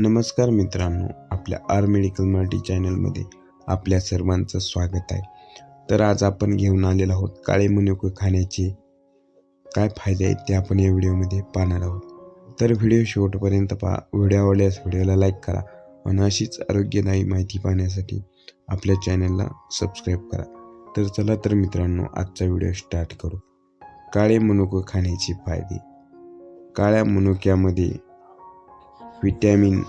नमस्कार मित्रांनो आपल्या आर मेडिकल मराठी चॅनलमध्ये आपल्या सर्वांचं स्वागत आहे. तर आज आपण घेऊन आलेलो आहोत काळे मनुके खाण्याचे काय फायदे आहेत ते आपण या व्हिडिओमध्ये पाहणार आहोत. तर व्हिडिओ शेवटपर्यंत पहा. व्हिडिओ आवडल्यास व्हिडिओला लाईक करा आणि अशीच आरोग्यदायी माहिती पाहण्यासाठी आपल्या चॅनलला सबस्क्राईब करा. तर चला तर मित्रांनो आजचा व्हिडिओ स्टार्ट करू. काळे मनुके खाण्याचे फायदे. काळ्या मनुक्यामध्ये व्हिटॅमिन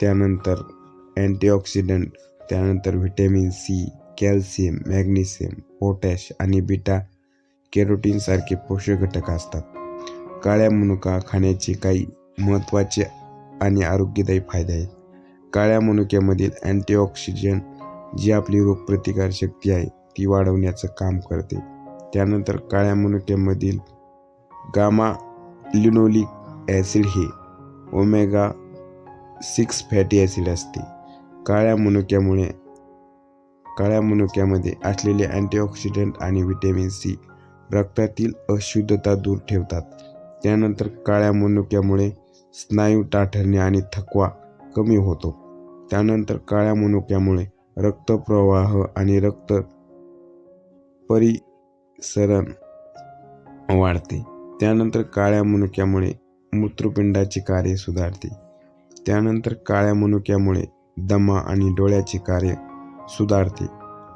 त्यानंतर अँटीऑक्सिडंट त्यानंतर vitamin C calcium magnesium potash आणि बीटा कॅरोटीनसारखे पोषक घटक असतात. काळ्या मनुका खाण्याचे काही महत्त्वाचे आणि आरोग्यदायी फायदे आहेत. काळ्या मनुक्यामधील अँटीऑक्सिजन जी आपली रोगप्रतिकारशक्ती आहे ती वाढवण्याचं काम करते. त्यानंतर काळ्या मनुक्यामधील गामा लिनोलिक ॲसिड हे ओमेगा सिक्स फॅटी ॲसिड असते. काळ्या मनुक्यामुळे काळ्या मनुक्यामध्ये असलेले अँटीऑक्सिडंट आणि व्हिटॅमिन सी रक्तातील अशुद्धता दूर ठेवतात. त्यानंतर काळ्या मनुक्यामुळे स्नायू ताठरणे आणि थकवा कमी होतो. त्यानंतर काळ्या मनुक्यामुळे रक्तप्रवाह आणि रक्त परिसरण वाढते. त्यानंतर काळ्या मनुक्यामुळे मूत्रपिंडाचे कार्य सुधारते. त्यानंतर काळ्या मनुक्यामुळे दमा आणि डोळ्याचे कार्य सुधारते.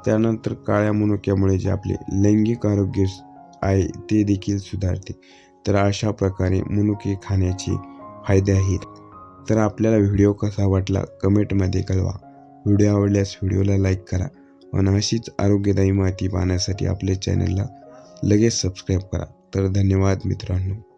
त्यानंतर काळ्या मनुक्यामुळे जे आपले लैंगिक आरोग्य आहे ते देखील सुधारते. तर अशा प्रकारे मनुके खाण्याचे फायदे आहेत. तर आपल्याला व्हिडिओ कसा वाटला कमेंटमध्ये कळवा. व्हिडिओ आवडल्यास व्हिडिओला लाईक करा आणि अशीच आरोग्यदायी माहिती पाहण्यासाठी आपल्या चॅनलला लगेच सबस्क्राईब करा. तर धन्यवाद मित्रांनो.